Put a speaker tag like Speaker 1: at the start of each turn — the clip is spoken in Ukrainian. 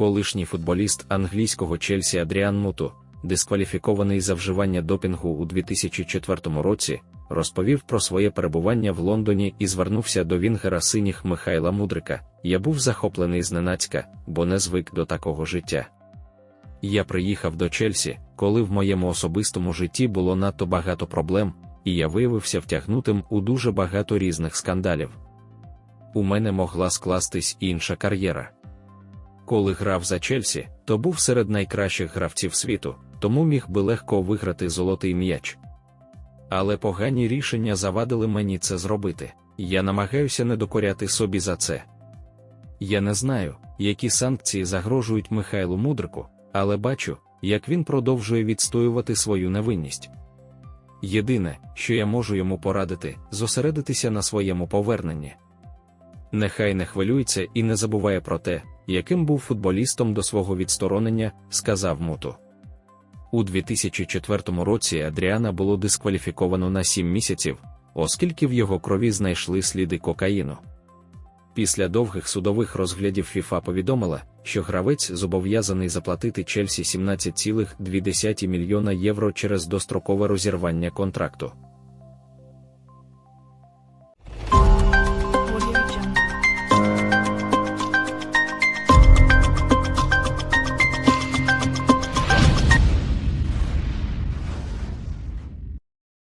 Speaker 1: колишній футболіст англійського Челсі Адріан Муту, дискваліфікований за вживання допінгу у 2004 році, розповів про своє перебування в Лондоні і звернувся до Вінгера синіх Михайла Мудрика. Я був захоплений зненацька, бо не звик до такого життя. Я приїхав до Чельсі, коли в моєму особистому житті було надто багато проблем, і я виявився втягнутим у дуже багато різних скандалів. У мене могла скластись інша кар'єра. Коли грав за Чельсі, то був серед найкращих гравців світу, тому міг би легко виграти золотий м'яч. Але погані рішення завадили мені це зробити. Я намагаюся не докоряти собі за це. Я не знаю, які санкції загрожують Михайлу Мудрику, але бачу, як він продовжує відстоювати свою невинність. Єдине, що я можу йому порадити, зосередитися на своєму поверненні. Нехай не хвилюється і не забуває про те, яким був футболістом до свого відсторонення, сказав Муту. У 2004 році Адріана було дискваліфіковано на 7 місяців, оскільки в його крові знайшли сліди кокаїну. Після довгих судових розглядів ФІФА повідомила, що гравець зобов'язаний заплатити Чельсі 17,2 мільйона євро через дострокове розірвання контракту.